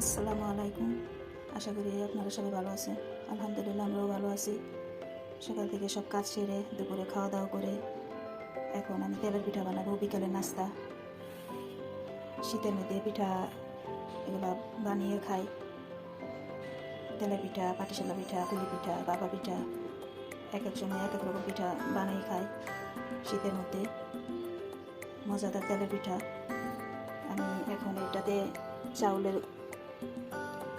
আসসালামু আলাইকুম। আশা করি আপনারা সবাই ভালো আছেন। আলহামদুলিল্লাহ, আমরাও ভালো আছি। সকাল থেকে সব কাজ সেরে দুপুরে খাওয়া দাওয়া করে এখন আমি তেলের পিঠা বানাবো বিকালের নাস্তা। শীতের মধ্যে পিঠা এগুলো বানিয়ে খাই। তেলের পিঠা পাটিসালা পিঠা পুলি পিঠা, বাবা পিঠা, এক এক সময় এক এক রকম পিঠা বানিয়ে খাই শীতের মধ্যে। মজাদার তেলের পিঠা। আমি এখন এটাতে চাউলের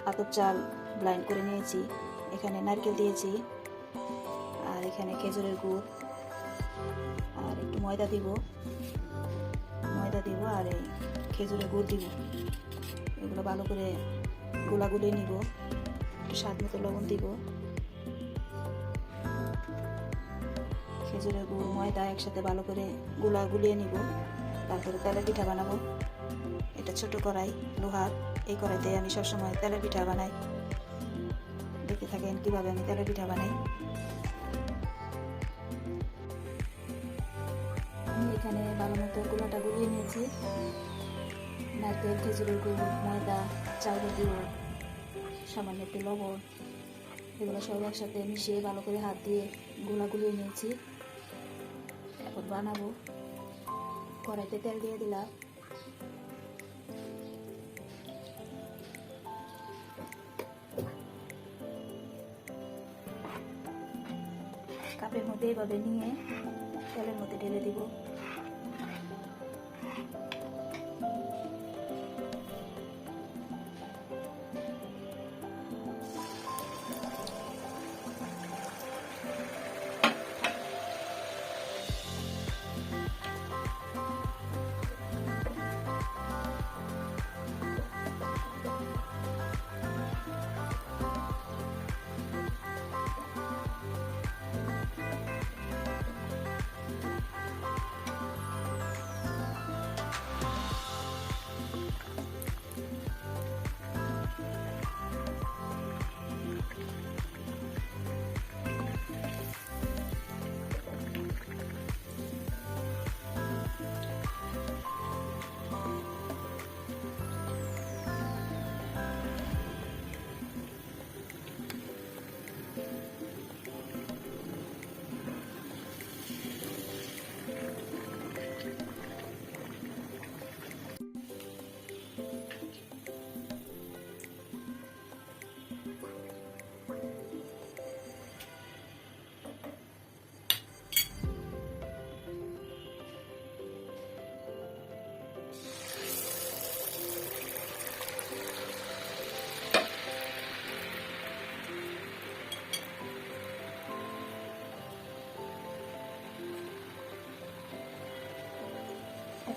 আতপ চাল ব্লাইন্ড করে নিয়েছি। এখানে নারকেল দিয়েছি। আর এখানে খেজুরের গুড়। আর একটু ময়দা দিব। ময়দা দিব আর এই খেজুরের গুড় দিব। এগুলো ভালো করে গোলা গুলিয়ে নিব। একটু স্বাদ মতো লবণ দিব। খেজুরের গুড়, ময়দা একসাথে ভালো করে গোলা গুলিয়ে নিব। তারপরে তেলের পিঠা বানাবো। এটা ছোট কড়াই, লোহার। এই কড়াইতে আমি সবসময় তেলের পিঠা বানাই। দেখতে থাকেন কীভাবে আমি তেলের পিঠা বানাই। আমি এখানে ভালো মতো গুঁড়োটা গুলিয়ে নিয়েছি। নারকেল, খেজুরের গুঁড়ো, ময়দা চাউলের গুঁড়ো সামান্য একটু লবণ এগুলো সব একসাথে মিশিয়ে ভালো করে হাত দিয়ে গোলা গুলিয়ে নিয়েছি। এখন বানাবো। কড়াইতে তেল দিয়ে দিলাম। কাপের মধ্যে এভাবে নিয়ে তেলের মধ্যে ঢেলে দিব।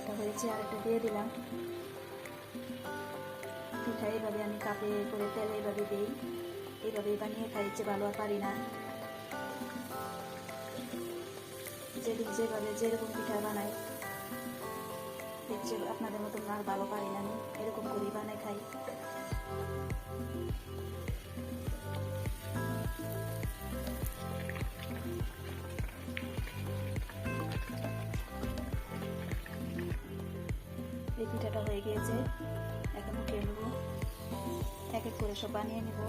একটা হয়েছে আর একটা দিয়ে দিলাম। পিঠা এইভাবে আমি কাপে করে তেল এইভাবে দিই। এইভাবেই বানিয়ে খাই ইচ্ছে ভালো পারি না। যেদিন যেভাবে, যেরকম পিঠা বানাই আপনাদের মতন আর ভালো পারি না আমি। এরকম করেই বানাই খাই। এই পিঠাটা হয়ে গিয়েছে। এখন উঠিয়ে নেব এক এক করে সব বানিয়ে নেব।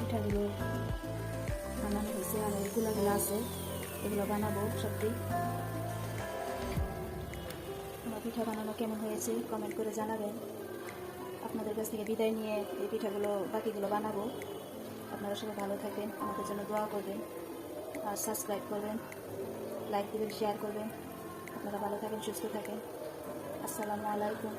পিঠাগুলো হয়েছে আর এগুলো বানাবো সত্যি। আমার পিঠা বানানো কেমন হয়েছে কমেন্ট করে জানাবেন। আপনাদের কাছ থেকে বিদায় নিয়ে এই পিঠাগুলো, বাকিগুলো বানাবো। আপনারা সবাই ভালো থাকবেন আমাদের জন্য দোয়া করবেন আর সাবস্ক্রাইব করবেন লাইক দেবেন শেয়ার করবেন। আপনারা ভালো থাকেন, সুস্থ থাকেন। আসসালামু আলাইকুম।